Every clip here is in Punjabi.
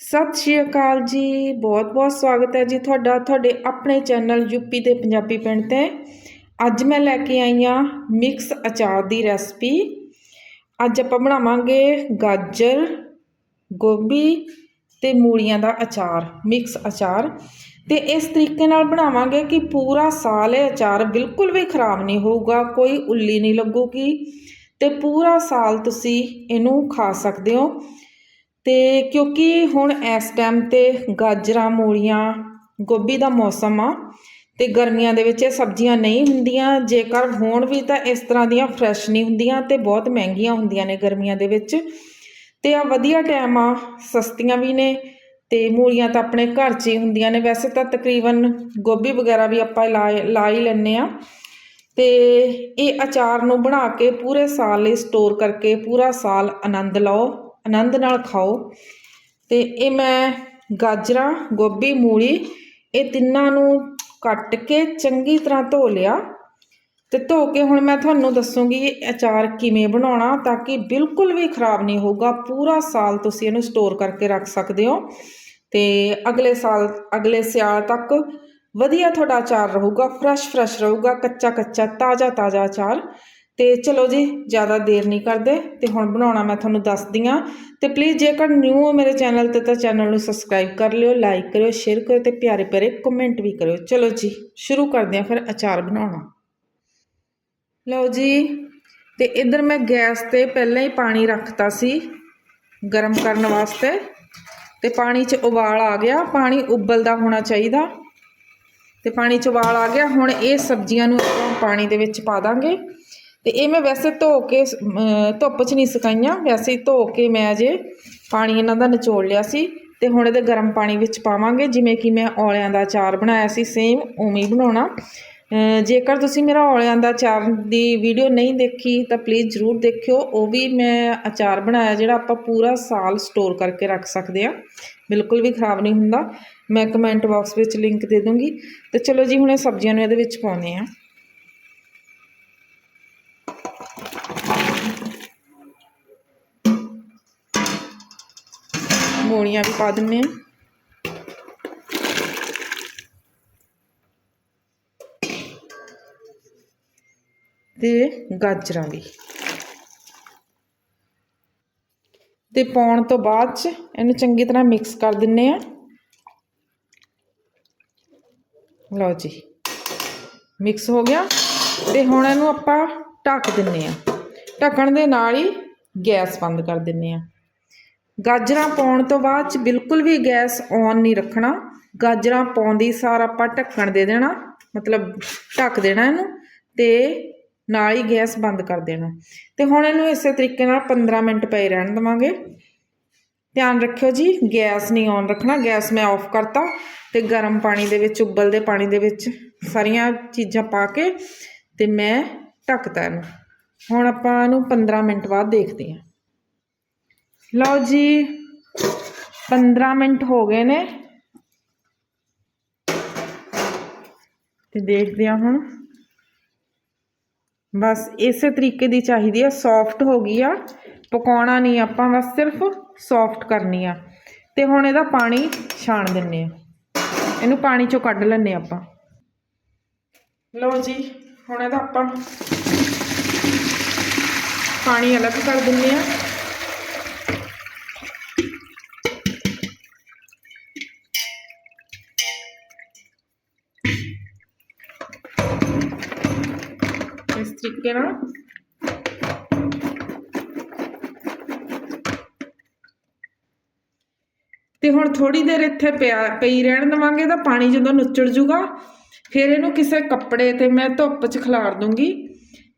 ਸਤਿ ਸ਼੍ਰੀ ਅਕਾਲ ਜੀ ਬਹੁਤ-ਬਹੁਤ ਸਵਾਗਤ ਹੈ ਜੀ ਤੁਹਾਡਾ, ਤੁਹਾਡੇ ਆਪਣੇ ਚੈਨਲ ਯੂਪੀ ਦੇ ਪੰਜਾਬੀ ਪਿੰਡ ਤੇ। ਅੱਜ ਮੈਂ ਲੈ ਕੇ ਆਈ ਹਾਂ ਮਿਕਸ ਅਚਾਰ ਦੀ ਰੈਸਪੀ। ਅੱਜ ਆਪਾਂ ਬਣਾਵਾਂਗੇ ਗਾਜਰ, ਗੋਭੀ ਤੇ ਮੂਲੀਆਂ ਦਾ ਅਚਾਰ, ਮਿਕਸ ਅਚਾਰ। ਤੇ ਇਸ ਤਰੀਕੇ ਨਾਲ ਬਣਾਵਾਂਗੇ ਕਿ ਪੂਰਾ ਸਾਲ ਇਹ ਅਚਾਰ ਬਿਲਕੁਲ ਵੀ ਖਰਾਬ ਨਹੀਂ ਹੋਊਗਾ, ਕੋਈ ਉੱਲੀ ਨਹੀਂ ਲੱਗੂਗੀ। ਤੇ ਪੂਰਾ ਸਾਲ ਤੁਸੀਂ ਇਹਨੂੰ ਖਾ ਸਕਦੇ ਹੋ। ਤੇ ਕਿਉਂਕਿ ਹੁਣ ਇਸ ਟਾਈਮ ਤੇ ਗਾਜਰਾਂ, ਮੂਲੀਆਂ, ਗੋਭੀ ਦਾ ਮੌਸਮ ਆ ਤੇ ਗਰਮੀਆਂ ਦੇ ਵਿੱਚ ਇਹ ਸਬਜ਼ੀਆਂ ਨਹੀਂ ਹੁੰਦੀਆਂ। ਜੇਕਰ ਹੋਣ ਵੀ ਤਾਂ ਇਸ ਤਰ੍ਹਾਂ ਦੀਆਂ ਫਰੈਸ਼ ਨਹੀਂ ਹੁੰਦੀਆਂ ਤੇ ਬਹੁਤ ਮਹਿੰਗੀਆਂ ਹੁੰਦੀਆਂ ਨੇ ਗਰਮੀਆਂ ਦੇ ਵਿੱਚ। ਤੇ ਆ ਵਧੀਆ ਟਾਈਮ ਆ, ਸਸਤੀਆਂ ਵੀ ਨੇ ਤੇ ਮੂਲੀਆਂ ਤਾਂ ਆਪਣੇ ਘਰ 'ਚ ਹੀ ਹੁੰਦੀਆਂ ਨੇ। ਵੈਸੇ ਤਾਂ ਤਕਰੀਬਨ ਗੋਭੀ ਵਗੈਰਾ ਵੀ ਆਪਾਂ ਲਾ ਲਾ ਹੀ ਲੈਂਦੇ ਆ ਤੇ ਇਹ ਅਚਾਰ ਨੂੰ ਬਣਾ ਕੇ ਪੂਰੇ ਸਾਲ ਲਈ ਸਟੋਰ ਕਰਕੇ ਪੂਰਾ ਸਾਲ ਆਨੰਦ ਲਓ। ਆਨੰਦ ਨਾਲ ਖਾਓ। ਤੇ ਇਹ ਮੈਂ ਗਾਜਰਾਂ, ਗੋਭੀ, ਮੂਲੀ ਇਹ ਤਿੰਨਾਂ ਨੂੰ ਕੱਟ ਕੇ ਚੰਗੀ ਤਰ੍ਹਾਂ ਧੋ ਲਿਆ। ਤੇ ਧੋ ਕੇ ਹੁਣ ਮੈਂ ਤੁਹਾਨੂੰ ਦੱਸੂਗੀ ਅਚਾਰ ਕਿਵੇਂ ਬਣਾਉਣਾ ਤਾਂ ਕਿ ਬਿਲਕੁਲ ਵੀ ਖਰਾਬ ਨਹੀਂ ਹੋਊਗਾ। ਪੂਰਾ ਸਾਲ ਤੁਸੀਂ ਇਹਨੂੰ ਸਟੋਰ ਕਰਕੇ ਰੱਖ ਸਕਦੇ ਹੋ। ਤੇ ਅਗਲੇ ਸਾਲ, ਅਗਲੇ ਸਿਆਲ ਤੱਕ ਵਧੀਆ ਤੁਹਾਡਾ ਅਚਾਰ ਰਹੂਗਾ ਫਰੈਸ਼ ਫਰੈਸ਼ ਰਹੂਗਾ ਕੱਚਾ ਕੱਚਾ ਤਾਜ਼ਾ ਤਾਜ਼ਾ ਅਚਾਰ। ਤੇ ਚਲੋ ਜੀ, ਜ਼ਿਆਦਾ ਦੇਰ ਨਹੀਂ ਕਰਦੇ ਤੇ ਹੁਣ ਬਣਾਉਣਾ ਮੈਂ ਤੁਹਾਨੂੰ ਦੱਸਦੀ ਹਾਂ। ਤੇ ਪਲੀਜ਼ ਜੇਕਰ ਨਿਊ ਹੋ ਮੇਰੇ ਚੈਨਲ ਤੇ ਤਾਂ ਚੈਨਲ ਨੂੰ ਸਬਸਕ੍ਰਾਈਬ ਕਰ ਲਿਓ ਲਾਈਕ ਕਰਿਓ ਸ਼ੇਅਰ ਕਰਿਓ ਤੇ ਪਿਆਰੇ ਪਿਆਰੇ ਕਮੈਂਟ ਵੀ ਕਰਿਓ। ਚਲੋ ਜੀ, ਸ਼ੁਰੂ ਕਰਦੇ ਹਾਂ ਫਿਰ ਅਚਾਰ ਬਣਾਉਣਾ। ਲਓ ਜੀ, ਤੇ ਇਧਰ ਮੈਂ ਗੈਸ ਤੇ ਪਹਿਲਾਂ ਹੀ ਪਾਣੀ ਰੱਖਤਾ ਸੀ ਗਰਮ ਕਰਨ ਵਾਸਤੇ ਤੇ ਪਾਣੀ 'ਚ ਉਬਾਲ ਆ ਗਿਆ। ਪਾਣੀ ਉਬਲਦਾ ਹੋਣਾ ਚਾਹੀਦਾ। ਤੇ ਪਾਣੀ 'ਚ ਉਬਾਲ ਆ ਗਿਆ। ਹੁਣ ਇਹ ਸਬਜ਼ੀਆਂ ਨੂੰ ਆਪਾਂ ਪਾਣੀ ਦੇ ਵਿੱਚ ਪਾ ਦਾਂਗੇ। ਤੇ ਇਹ ਮੈਂ ਵੈਸੇ ਧੋ ਕੇ ਧੁੱਪ 'ਚ ਨਹੀਂ ਸੁਕਾਈਆਂ, ਵੈਸੇ ਹੀ ਧੋ ਕੇ ਮੈਂ ਅਜੇ ਪਾਣੀ ਇਹਨਾਂ ਦਾ ਨਿਚੋੜ ਲਿਆ ਸੀ ਤੇ ਹੁਣ ਇਹਦੇ ਗਰਮ ਪਾਣੀ ਵਿੱਚ ਪਾਵਾਂਗੇ, ਜਿਵੇਂ ਕਿ ਮੈਂ ਔਲਿਆਂ ਦਾ ਅਚਾਰ ਬਣਾਇਆ ਸੀ ਸੇਮ ਉਵੇਂ ਹੀ ਬਣਾਉਣਾ। ਜੇਕਰ ਤੁਸੀਂ ਮੇਰਾ ਔਲਿਆਂ ਦਾ ਅਚਾਰ ਦੀ ਵੀਡੀਓ ਨਹੀਂ ਦੇਖੀ, ਤਾਂ ਪਲੀਜ਼ ਜ਼ਰੂਰ ਦੇਖਿਓ। ਉਹ ਵੀ ਮੈਂ ਅਚਾਰ ਬਣਾਇਆ, ਜਿਹੜਾ ਆਪਾਂ ਪੂਰਾ ਸਾਲ ਸਟੋਰ ਕਰਕੇ ਰੱਖ ਸਕਦੇ ਆ ਬਿਲਕੁਲ ਵੀ ਖਰਾਬ ਨਹੀਂ ਹੁੰਦਾ। ਮੈਂ ਕਮੈਂਟ ਬਾਕਸ ਵਿੱਚ ਲਿੰਕ ਦੇ ਦੂੰਗੀ। ਤੇ ਚਲੋ ਜੀ, ਹੁਣ ਇਹ ਸਬਜ਼ੀਆਂ ਨੂੰ ਇਹਦੇ ਵਿੱਚ ਪਾਉਂਦੇ ਆ ਮੂਲੀਆਂ ਵੀ ਪਾ ਦਿੰਨੇ ਆ। ਤੇ ਗਾਜਰਾਂ ਵੀ। ਤੇ ਪਾਉਣ ਤੋਂ ਬਾਅਦ ਚ ਇਹਨੂੰ ਚੰਗੀ ਤਰ੍ਹਾਂ ਮਿਕਸ ਕਰ ਦਿੰਨੇ ਆ। ਲਓ ਜੀ ਮਿਕਸ ਹੋ ਗਿਆ। ਤੇ ਹੁਣ ਇਹਨੂੰ ਆਪਾਂ ਢੱਕ ਦਿੰਨੇ ਆ। ਢੱਕਣ ਦੇ ਨਾਲ ਹੀ ਗੈਸ ਬੰਦ ਕਰ ਦਿੰਨੇ ਆ। ਗਾਜਰਾਂ ਪਾਉਣ ਤੋਂ ਬਾਅਦ ਚ ਬਿਲਕੁਲ ਵੀ ਗੈਸ ਔਨ ਨਹੀਂ ਰੱਖਣਾ। ਗਾਜਰਾਂ ਪਾਉਂਦੀ ਸਾਰ ਆਪਾਂ ਢੱਕਣ ਦੇ ਦੇਣਾ, ਮਤਲਬ ਢੱਕ ਦੇਣਾ ਇਹਨੂੰ ਤੇ ਨਾਲ ਹੀ ਗੈਸ ਬੰਦ ਕਰ ਦੇਣਾ। ਤੇ ਹੁਣ ਇਹਨੂੰ ਇਸੇ ਤਰੀਕੇ ਨਾਲ 15 ਮਿੰਟ ਪਏ ਰਹਿਣ ਦਵਾਂਗੇ। ਧਿਆਨ ਰੱਖਿਓ ਜੀ, ਗੈਸ ਨਹੀਂ ਔਨ ਰੱਖਣਾ, ਗੈਸ ਮੈਂ ਆਫ ਕਰਤਾ ਤੇ ਗਰਮ ਪਾਣੀ ਦੇ ਵਿੱਚ, ਉਬਲਦੇ ਪਾਣੀ ਦੇ ਵਿੱਚ ਸਾਰੀਆਂ ਚੀਜ਼ਾਂ ਪਾ ਕੇ ਤੇ ਮੈਂ ਢੱਕਤਾ ਇਹਨੂੰ। ਹੁਣ ਆਪਾਂ ਇਹਨੂੰ 15 ਮਿੰਟ ਬਾਅਦ ਦੇਖਦੇ ਹਾਂ। ਲਓ ਜੀ 15 ਮਿੰਟ ਹੋ ਗਏ ਨੇ। ਤੇ ਦੇਖਦੇ ਹਾਂ ਹੁਣ। ਬਸ ਇਸੇ ਤਰੀਕੇ ਦੀ ਚਾਹੀਦੀ ਆ ਸੌਫਟ ਹੋ ਗਈ ਆ। ਪਕਾਉਣਾ ਨਹੀਂ ਆਪਾਂ, ਬਸ ਸਿਰਫ ਸੌਫਟ ਕਰਨੀ ਆ। ਤੇ ਹੁਣ ਇਹਦਾ ਪਾਣੀ ਛਾਣ ਦਿੰਨੇ ਆ ਇਹਨੂੰ ਪਾਣੀ ਚੋਂ ਕੱਢ ਲੈਣੇ ਆਪਾਂ। ਲਓ ਜੀ, ਹੁਣ ਇਹਦਾ ਆਪਾਂ ਪਾਣੀ ਅਲੱਗ ਕਰ ਦਿੰਨੇ ਆ ਇਸ ਤੇ ਹੁਣ ਥੋੜੀ ਦੇਰ ਇੱਥੇ ਪਿਆ, ਪਈ ਰਹਿਣ ਦਵਾਂਗੇ ਤਾਂ ਪਾਣੀ ਜਦੋਂ ਨੁੱਚੜ ਜੂਗਾ, ਫਿਰ ਇਹਨੂੰ ਕਿਸੇ ਕੱਪੜੇ ਤੇ ਮੈਂ ਧੁੱਪ 'ਚ ਖਿਲਾਰ ਦੂੰਗੀ।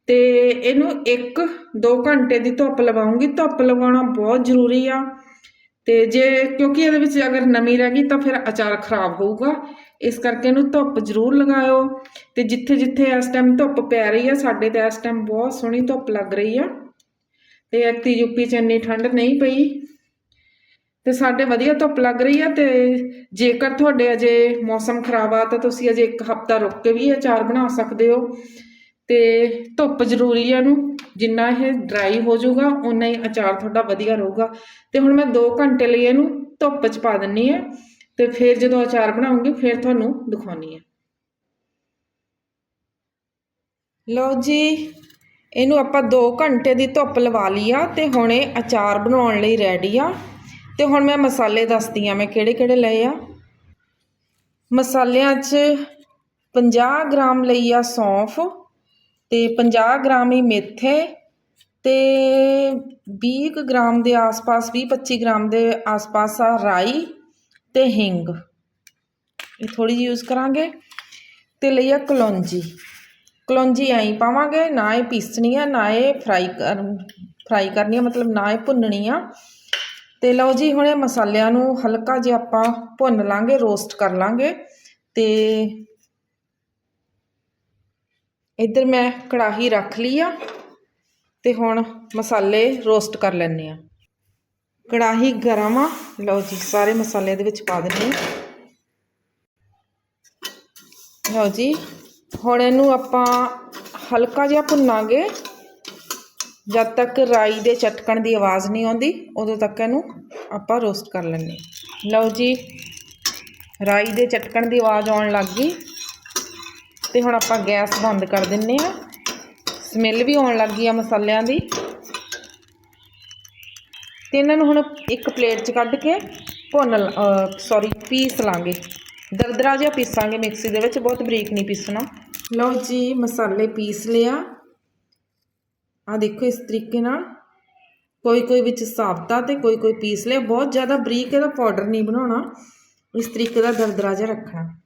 ਤੇ ਇਹਨੂੰ 1-2 ਘੰਟੇ ਦੀ ਧੁੱਪ ਲਵਾਉਂਗੀ। ਧੁੱਪ ਲਵਾਉਣਾ ਬਹੁਤ ਜ਼ਰੂਰੀ ਆ। ਤੇ ਜੇ, ਕਿਉਂਕਿ ਇਹਦੇ ਵਿੱਚ ਅਗਰ ਨਮੀ ਰਹਿ ਗਈ ਤਾਂ ਫਿਰ ਅਚਾਰ ਖਰਾਬ ਹੋਊਗਾ। ਇਸ ਕਰਕੇ ਇਹਨੂੰ ਧੁੱਪ ਜ਼ਰੂਰ ਲਗਾਇਓ। ਤੇ ਜਿੱਥੇ ਜਿੱਥੇ ਇਸ ਟਾਈਮ ਧੁੱਪ ਪੈ ਰਹੀ ਆ, ਸਾਡੇ ਤੇ ਇਸ ਟਾਈਮ ਬਹੁਤ ਸੋਹਣੀ ਧੁੱਪ ਲੱਗ ਰਹੀ ਆ। ਤੇ ਐਕਤੀ ਯੂਪੀ ਚ ਇੰਨੀ ਠੰਡ ਨਹੀਂ ਪਈ। ਤੇ ਸਾਡੇ ਵਧੀਆ ਧੁੱਪ ਲੱਗ ਰਹੀ ਆ ਤੇ ਜੇਕਰ ਤੁਹਾਡੇ ਅਜੇ ਮੌਸਮ ਖਰਾਬ ਆ ਤਾਂ ਤੁਸੀਂ ਅਜੇ ਇੱਕ ਹਫਤਾ ਰੁੱਕ ਕੇ ਵੀ ਅਚਾਰ ਬਣਾ ਸਕਦੇ ਹੋ। ਤੇ ਧੁੱਪ ਜ਼ਰੂਰੀ ਆ ਇਹਨੂੰ, ਜਿੰਨਾ ਇਹ ਡਰਾਈ ਹੋ ਜਾਊਗਾ ਉਨਾ ਹੀ ਅਚਾਰ ਤੁਹਾਡਾ ਵਧੀਆ ਰਹੂਗਾ। ਤੇ ਹੁਣ ਮੈਂ 2 ਘੰਟੇ ਲਈ ਇਹਨੂੰ ਧੁੱਪ 'ਚ ਪਾ ਦਿੰਨੀ ਆ। ਤੇ ਫਿਰ ਜਦੋਂ ਅਚਾਰ ਬਣਾਉਂਗੀ, ਫਿਰ ਤੁਹਾਨੂੰ ਦਿਖਾਉਣੀ ਹੈ ਲਓ ਜੀ, ਇਹਨੂੰ ਆਪਾਂ 2 ਘੰਟੇ ਦੀ ਧੁੱਪ ਲਵਾ ਲਈ ਆ ਤੇ ਹੁਣ ਇਹ ਅਚਾਰ ਬਣਾਉਣ ਲਈ ਰੈਡੀ ਆ। ਤੇ ਹੁਣ ਮੈਂ ਮਸਾਲੇ ਦੱਸਦੀ ਆ ਮੈਂ ਕਿਹੜੇ ਕਿਹੜੇ ਲਏ ਆ। ਮਸਾਲਿਆਂ 'ਚ 50 ਗ੍ਰਾਮ ਲਈ ਆ ਸੌਂਫ ਤੇ 50 ਗ੍ਰਾਮ ਹੀ ਮੇਥੇ ਤੇ 20 ਕੁ ਗ੍ਰਾਮ ਦੇ ਆਸ-ਪਾਸ 20-25 ਗ੍ਰਾਮ ਦੇ ਆਸ-ਪਾਸ ਆ ਰਾਈ। ਤੇ ਹਿੰਗ। ਇਹ ਥੋੜੀ ਜਿਹੀ ਯੂਜ਼ ਕਰਾਂਗੇ। ਤੇ ਲਈ ਆ ਕਲੌਂਜੀ। ਕਲੌਂਜੀ ਐਂ ਪਾਵਾਂਗੇ, ਨਾ ਇਹ ਪੀਸਣੀ ਆ, ਨਾ ਇਹ ਫਰਾਈ ਕਰ, ਫਰਾਈ ਕਰਨੀ ਆ, ਮਤਲਬ ਨਾ ਇਹ ਭੁੰਨਣੀ ਆ। ਤੇ ਲਓ ਜੀ, ਹੁਣ ਇਹ ਮਸਾਲਿਆਂ ਨੂੰ ਹਲਕਾ ਜਿਹਾ ਆਪਾਂ ਭੁੰਨ ਲਾਂਗੇ ਰੋਸਟ ਕਰ ਲਾਂਗੇ। ਤੇ ਇੱਧਰ ਮੈਂ ਕੜਾਹੀ ਰੱਖ ਲਈ ਆ। ਤੇ ਹੁਣ ਮਸਾਲੇ ਰੋਸਟ ਕਰ ਲੈਣੇ ਆ। ਕੜਾਹੀ ਗਰਮ ਆ। ਲਓ ਜੀ, ਸਾਰੇ ਮਸਾਲੇ ਦੇ ਵਿੱਚ ਪਾ ਦਿੰਦੇ ਆ। ਲਓ ਜੀ, ਹੁਣ ਇਹਨੂੰ ਆਪਾਂ ਹਲਕਾ ਜਿਹਾ ਭੁੰਨਾਂਗੇ। ਜਦ ਤੱਕ ਰਾਈ ਦੇ ਚਟਕਣ ਦੀ ਆਵਾਜ਼ ਨਹੀਂ ਆਉਂਦੀ, ਉਦੋਂ ਤੱਕ ਇਹਨੂੰ ਆਪਾਂ ਰੋਸਟ ਕਰ ਲੈਂਦੇ ਲਓ ਜੀ, ਰਾਈ ਦੇ ਚਟਕਣ ਦੀ ਆਵਾਜ਼ ਆਉਣ ਲੱਗ ਗਈ। ਤੇ ਹੁਣ ਆਪਾਂ ਗੈਸ ਬੰਦ ਕਰ ਦਿੰਨੇ ਆ ਸਮੈਲ ਵੀ ਆਉਣ ਲੱਗ ਗਈ ਆ ਮਸਾਲਿਆਂ ਦੀ। ਤੇ ਇਹਨਾਂ ਨੂੰ ਹੁਣ ਇੱਕ ਪਲੇਟ 'ਚ ਕੱਢ ਕੇ ਭੁੰਨ ਸੌਰੀ ਪੀਸ ਲਾਂਗੇ। ਦਰਦਰਾ ਜਿਹਾ ਪੀਸਾਂਗੇ ਮਿਕਸੀ ਦੇ ਵਿੱਚ, ਬਹੁਤ ਬਰੀਕ ਨਹੀਂ ਪੀਸਣਾ। ਲਓ ਜੀ, ਮਸਾਲੇ ਪੀਸ ਲਿਆ। ਆ ਦੇਖੋ ਇਸ ਤਰੀਕੇ ਨਾਲ। ਕੋਈ ਕੋਈ ਵਿੱਚ ਸਾਬਤਾ ਤੇ ਕੋਈ ਕੋਈ ਪੀਸ ਲਿਆ। ਬਹੁਤ ਜ਼ਿਆਦਾ ਬਰੀਕ ਇਹਦਾ ਪਾਊਡਰ ਨਹੀਂ ਬਣਾਉਣਾ। ਇਸ ਤਰੀਕੇ ਦਾ ਦਰਦਰਾ ਜਿਹਾ ਰੱਖਣਾ।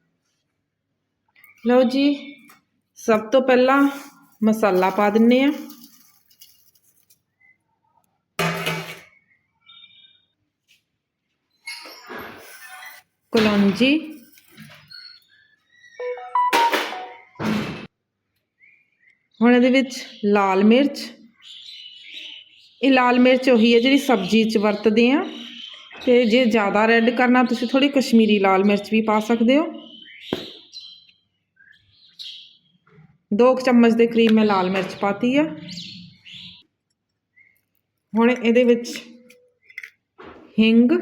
ਲਓ ਜੀ, ਸਭ ਤੋਂ ਪਹਿਲਾਂ ਮਸਾਲਾ ਪਾ ਦਿੰਨੇ ਆ। ਕਲੌਂਜੀ। ਹੁਣ ਇਹਦੇ ਵਿੱਚ ਲਾਲ ਮਿਰਚ। ਇਹ ਲਾਲ ਮਿਰਚ ਉਹੀ ਹੈ ਜਿਹੜੀ ਸਬਜ਼ੀ 'ਚ ਵਰਤਦੇ ਆ ਤੇ ਜੇ ਜ਼ਿਆਦਾ ਰੈੱਡ ਕਰਨਾ, ਤੁਸੀਂ ਥੋੜੀ ਕਸ਼ਮੀਰੀ ਲਾਲ ਮਿਰਚ ਵੀ ਪਾ ਸਕਦੇ ਹੋ। ਦੋ ਚਮਚ ਦੇ ਕਰੀਬ ਮੈਂ ਲਾਲ ਮਿਰਚ ਪਾਤੀ ਆ। ਹੁਣ ਇਹਦੇ ਵਿੱਚ ਹਿੰਗ।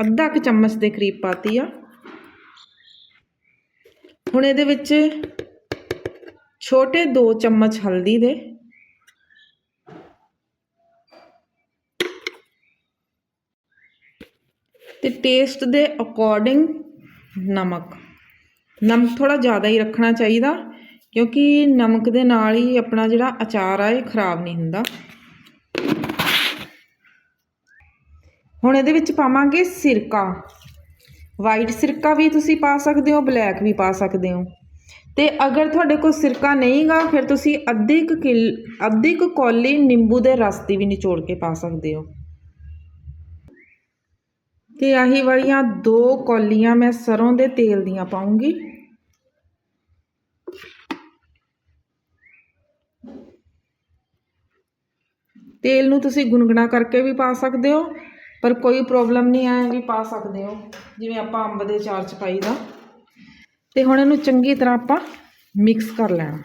ਅੱਧਾ ਕੁ ਚਮਚ ਦੇ ਕਰੀਬ ਪਾਤੀ ਆ। ਹੁਣ ਇਹਦੇ ਵਿੱਚ ਛੋਟੇ 2 ਚਮਚ ਹਲਦੀ ਦੇ। ਤੇ ਟੇਸਟ ਦੇ ਅਕੋਰਡਿੰਗ ਨਮਕ। ਨਮਕ ਥੋੜਾ ਜ਼ਿਆਦਾ ਹੀ ਰੱਖਣਾ ਚਾਹੀਦਾ, ਕਿਉਂਕਿ ਨਮਕ ਦੇ ਨਾਲ ਹੀ ਆਪਣਾ ਜਿਹੜਾ ਅਚਾਰ ਆ, ਇਹ ਖਰਾਬ ਨਹੀਂ ਹੁੰਦਾ। ਹੁਣ ਇਹਦੇ ਵਿੱਚ ਪਾਵਾਂਗੇ ਸਿਰਕਾ। ਵਾਈਟ ਸਿਰਕਾ ਵੀ ਤੁਸੀਂ ਪਾ ਸਕਦੇ ਹੋ ਬਲੈਕ ਵੀ ਪਾ ਸਕਦੇ ਹੋ। ਤੇ ਅਗਰ ਤੁਹਾਡੇ ਕੋਲ ਸਿਰਕਾ ਨਹੀਂਗਾ, ਫਿਰ ਤੁਸੀਂ ਅੱਧੀ ਕੁ ਕਿਲ, ਅੱਧੀ ਕੁ ਕੌਲੀ ਨਿੰਬੂ ਦੇ ਰਸ ਦੀ ਵੀ ਨਿਚੋੜ ਕੇ ਪਾ ਸਕਦੇ ਹੋ। ਤੇ ਆਹੀ ਵਾਲੀਆਂ ਦੋ ਕੌਲੀਆਂ ਮੈਂ ਸਰੋਂ ਦੇ ਤੇਲ ਦੀਆਂ ਪਾਉਂਗੀ। ਤੇਲ ਨੂੰ ਤੁਸੀਂ ਗੁਨਗੁਣਾ ਕਰਕੇ ਵੀ ਪਾ ਸਕਦੇ ਹੋ। ਪਰ ਕੋਈ ਪ੍ਰੋਬਲਮ ਨਹੀਂ ਆਏ ਵੀ ਪਾ ਸਕਦੇ ਹੋ, ਜਿਵੇਂ ਆਪਾਂ ਅੰਬ ਦੇ ਚਾਰ ਚ ਪਾਈਦਾ ਤੇ ਹੁਣ ਇਹਨੂੰ ਚੰਗੀ ਤਰ੍ਹਾਂ ਆਪਾਂ ਮਿਕਸ ਕਰ ਲੈਣਾ।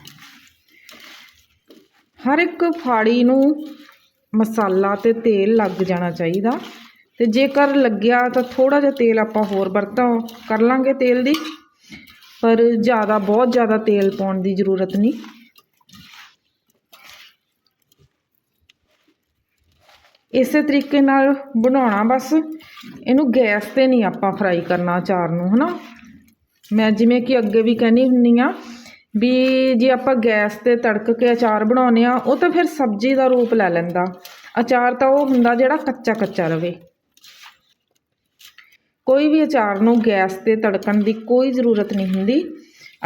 ਹਰ ਇੱਕ ਫਾੜੀ ਨੂੰ ਮਸਾਲਾ ਤੇ ਤੇਲ ਲੱਗ ਜਾਣਾ ਚਾਹੀਦਾ। ਤੇ ਜੇਕਰ ਲੱਗਿਆ ਤਾਂ ਥੋੜਾ ਜਿਹਾ ਤੇਲ ਆਪਾਂ ਹੋਰ ਵਰਤੋਂ, ਕਰ ਲਾਂਗੇ ਤੇਲ ਦੀ। ਪਰ ਜ਼ਿਆਦਾ, ਬਹੁਤ ਜ਼ਿਆਦਾ ਤੇਲ ਪਾਉਣ ਦੀ ਜ਼ਰੂਰਤ ਨਹੀਂ। ਇਸੇ ਤਰੀਕੇ ਨਾਲ ਬਣਾਉਣਾ ਬਸ। ਇਹਨੂੰ ਗੈਸ ਤੇ ਨਹੀਂ ਆਪਾਂ ਫਰਾਈ ਕਰਨਾ ਅਚਾਰ ਨੂੰ, ਹਨਾ? ਮੈਂ ਜਿਵੇਂ ਕਿ ਅੱਗੇ ਵੀ ਕਹਿੰਦੀ ਹੁੰਨੀ ਆ ਵੀ ਜੇ ਆਪਾਂ ਗੈਸ ਤੇ ਤੜਕ ਕੇ ਅਚਾਰ ਬਣਾਉਨੇ ਆ ਉਹ ਤਾਂ ਫਿਰ ਸਬਜ਼ੀ ਦਾ ਰੂਪ ਲੈ ਲੈਂਦਾ। ਅਚਾਰ ਤਾਂ ਉਹ ਹੁੰਦਾ ਜਿਹੜਾ ਕੱਚਾ ਕੱਚਾ ਰਵੇ। ਕੋਈ ਵੀ ਅਚਾਰ ਨੂੰ ਗੈਸ ਤੇ ਤੜਕਣ ਦੀ ਕੋਈ ਜ਼ਰੂਰਤ ਨਹੀਂ ਹੁੰਦੀ।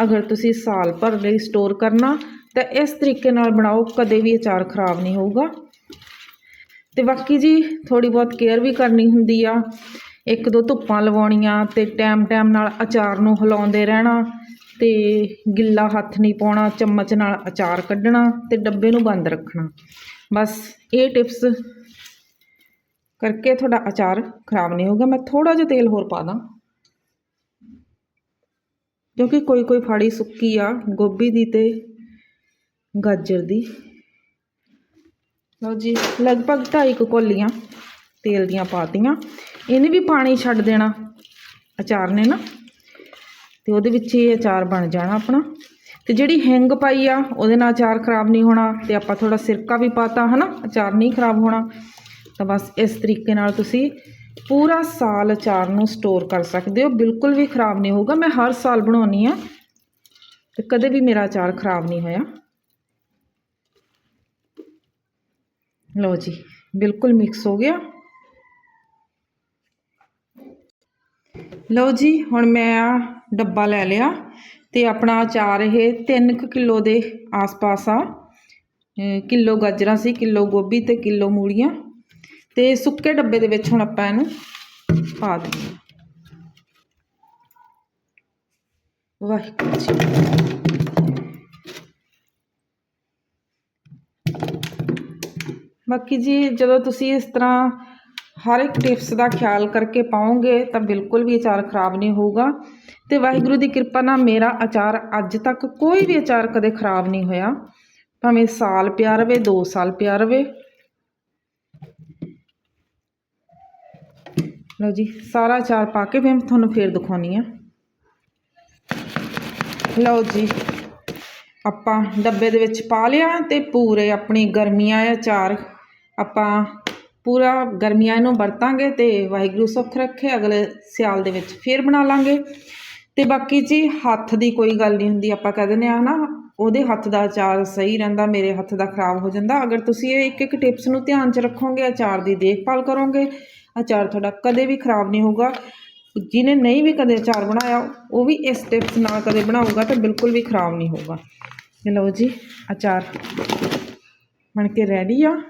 ਅਗਰ ਤੁਸੀਂ ਸਾਲ ਭਰ ਲਈ ਸਟੋਰ ਕਰਨਾ, ਤਾਂ ਇਸ ਤਰੀਕੇ ਨਾਲ ਬਣਾਓ, ਕਦੇ ਵੀ ਅਚਾਰ ਖਰਾਬ ਨਹੀਂ ਹੋਊਗਾ। ਤੇ ਬਾਕੀ ਜੀ ਥੋੜੀ ਬਹੁਤ ਕੇਅਰ ਵੀ ਕਰਨੀ ਹੁੰਦੀ ਆ। ਇੱਕ ਦੋ ਧੁੱਪਾਂ ਲਵਾਉਣੀਆਂ ਤੇ ਟਾਈਮ ਟਾਈਮ ਨਾਲ ਅਚਾਰ ਨੂੰ ਹਿਲਾਉਂਦੇ ਰਹਿਣਾ ਤੇ ਗਿੱਲਾ ਹੱਥ ਨਹੀਂ ਪਾਉਣਾ, ਚਮਚ ਨਾਲ ਅਚਾਰ ਕੱਢਣਾ ਤੇ ਡੱਬੇ ਨੂੰ ਬੰਦ ਰੱਖਣਾ। ਬਸ ਇਹ ਟਿਪਸ ਕਰਕੇ ਤੁਹਾਡਾ ਅਚਾਰ ਖਰਾਬ ਨਹੀਂ ਹੋਊਗਾ। ਮੈਂ ਥੋੜਾ ਜਿਹਾ ਤੇਲ ਹੋਰ ਪਾ ਦਾਂ। ਕਿਉਂਕਿ ਕੋਈ ਕੋਈ ਫਾੜੀ ਸੁੱਕੀ ਆ, ਗੋਭੀ ਦੀ ਤੇ ਗਾਜਰ ਦੀ। ਲਓ ਜੀ, ਲਗਭਗ ਢਾਈ ਕੁ ਕੋਲੀਆਂ ਤੇਲ ਦੀਆਂ ਪਾਤੀਆਂ ਇਹਨੇ ਵੀ ਪਾਣੀ ਛੱਡ ਦੇਣਾ, ਅਚਾਰ ਨੇ ਨਾ। ਤੇ ਉਹਦੇ ਵਿੱਚ ਇਹ ਅਚਾਰ ਬਣ ਜਾਣਾ ਆਪਣਾ। ਤੇ ਜਿਹੜੀ ਹਿੰਗ ਪਾਈ ਆ, ਉਹਦੇ ਨਾਲ ਅਚਾਰ ਖਰਾਬ ਨਹੀਂ ਹੋਣਾ ਤੇ ਆਪਾਂ ਥੋੜਾ ਸਿਰਕਾ ਵੀ ਪਾਤਾ, ਹਨਾ? ਅਚਾਰ ਨਹੀਂ ਖਰਾਬ ਹੋਣਾ। ਤਾਂ ਬਸ ਇਸ ਤਰੀਕੇ ਨਾਲ ਤੁਸੀਂ ਪੂਰਾ ਸਾਲ ਅਚਾਰ ਨੂੰ ਸਟੋਰ ਕਰ ਸਕਦੇ ਹੋ। ਬਿਲਕੁਲ ਵੀ ਖਰਾਬ ਨਹੀਂ ਹੋਊਗਾ। ਮੈਂ ਹਰ ਸਾਲ ਬਣਾਉਣੀ ਆ ਤੇ ਕਦੇ ਵੀ ਮੇਰਾ ਅਚਾਰ ਖਰਾਬ ਨਹੀਂ ਹੋਇਆ। ਲਓ ਜੀ, ਬਿਲਕੁਲ ਮਿਕਸ ਹੋ ਗਿਆ। ਲਓ ਜੀ, ਹੁਣ ਮੈਂ ਆ ਡੱਬਾ ਲੈ ਲਿਆ ਤੇ ਆਪਣਾ ਅਚਾਰ ਇਹ 3 ਕਿਲੋ ਦੇ ਆਸ-ਪਾਸ ਆ। ਅਹ ਕਿਲੋ ਗਾਜਰਾਂ ਸੀ, ਕਿਲੋ ਗੋਭੀ ਤੇ ਕਿਲੋ ਮੂਲੀਆਂ। ਤੇ ਸੁੱਕੇ ਡੱਬੇ ਦੇ ਵਿੱਚ ਹੁਣ ਆਪਾਂ ਇਹਨੂੰ ਪਾ ਦਿੰਦੇ ਵਾਹਿਗੁਰੂ ਜੀ। ਬਾਕੀ ਜੀ, ਜਦੋਂ ਤੁਸੀਂ ਇਸ ਤਰ੍ਹਾਂ ਹਰ ਇੱਕ ਟਿਪਸ ਦਾ ਖਿਆਲ ਕਰਕੇ ਪਾਓਗੇ, ਤਾਂ ਬਿਲਕੁਲ ਵੀ ਅਚਾਰ ਖਰਾਬ ਨਹੀਂ ਹੋਊਗਾ। ਤੇ ਵਾਹਿਗੁਰੂ ਦੀ ਕਿਰਪਾ ਨਾਲ ਮੇਰਾ ਅਚਾਰ ਅੱਜ ਤੱਕ ਕੋਈ ਵੀ ਅਚਾਰ ਕਦੇ ਖਰਾਬ ਨਹੀਂ ਹੋਇਆ। ਭਾਵੇਂ ਸਾਲ ਪਿਆ ਰਵੇ 2 ਸਾਲ ਪਿਆ ਰਵੇ। ਲਓ ਜੀ, ਸਾਰਾ ਅਚਾਰ ਪਾ ਕੇ ਫਿਰ ਤੁਹਾਨੂੰ ਫੇਰ ਦਿਖਾਉਣੀ ਆ। ਲਓ ਜੀ, ਆਪਾਂ ਡੱਬੇ ਦੇ ਵਿੱਚ ਪਾ ਲਿਆ ਤੇ ਪੂਰੇ ਆਪਣੀ ਗਰਮੀਆਂ ਦਾ ਅਚਾਰ ਆਪਾਂ ਪੂਰਾ ਗਰਮੀਆਂ ਨੂੰ ਵਰਤਾਂਗੇ ਤੇ ਵਾਹਿਗੁਰੂ ਸੁੱਖ ਰੱਖੇ, ਅਗਲੇ ਸਿਆਲ ਦੇ ਵਿੱਚ ਫੇਰ ਬਣਾ ਲਾਂਗੇ। ਤੇ ਬਾਕੀ ਜੀ, ਹੱਥ ਦੀ ਕੋਈ ਗੱਲ ਨਹੀਂ ਹੁੰਦੀ, ਆਪਾਂ ਕਹਿ ਦਿੰਦੇ ਆ ਨਾ, ਉਹਦੇ ਹੱਥ ਦਾ ਅਚਾਰ ਸਹੀ ਰਹਿੰਦਾ, ਮੇਰੇ ਹੱਥ ਦਾ ਖਰਾਬ ਹੋ ਜਾਂਦਾ। ਅਗਰ ਤੁਸੀਂ ਇਹ ਇੱਕ ਇੱਕ ਟਿਪਸ ਨੂੰ ਧਿਆਨ 'ਚ ਰੱਖੋਗੇ ਅਚਾਰ ਦੀ ਦੇਖਭਾਲ ਕਰੋਗੇ ਅਚਾਰ ਤੁਹਾਡਾ ਕਦੇ ਵੀ ਖਰਾਬ ਨਹੀਂ ਹੋਊਗਾ। ਜਿਹਨੇ ਨਹੀਂ ਵੀ ਕਦੇ ਅਚਾਰ ਬਣਾਇਆ, ਉਹ ਵੀ ਇਸ ਟਿਪਸ ਨਾਲ ਕਦੇ ਬਣਾਊਗਾ ਤਾਂ ਬਿਲਕੁਲ ਵੀ ਖਰਾਬ ਨਹੀਂ ਹੋਊਗਾ। ਲਓ ਜੀ ਅਚਾਰ ਬਣ ਕੇ ਰੈਡੀ ਆ।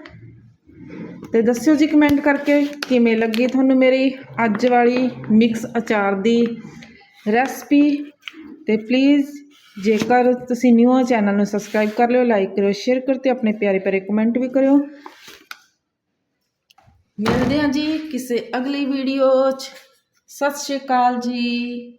ਤੇ ਦੱਸਿਓ ਜੀ ਕਮੈਂਟ ਕਰਕੇ ਕਿਵੇਂ ਲੱਗੀ ਤੁਹਾਨੂੰ ਮੇਰੀ ਅੱਜ ਵਾਲੀ ਮਿਕਸ ਅਚਾਰ ਦੀ ਰੈਸਪੀ ਤੇ ਪਲੀਜ਼ ਜੇਕਰ ਤੁਸੀਂ ਨਿਊ ਹੋ ਚੈਨਲ ਨੂੰ ਸਬਸਕ੍ਰਾਈਬ ਕਰ ਲਿਓ ਲਾਈਕ ਕਰਿਓ ਸ਼ੇਅਰ ਕਰੋ ਤੇ ਆਪਣੇ ਪਿਆਰੇ ਪਿਆਰੇ ਕਮੈਂਟ ਵੀ ਕਰਿਓ। ਮਿਲਦੇ ਹਾਂ ਜੀ ਕਿਸੇ ਅਗਲੀ ਵੀਡੀਓ 'ਚ। ਸਤਿ ਸ਼੍ਰੀ ਅਕਾਲ ਜੀ।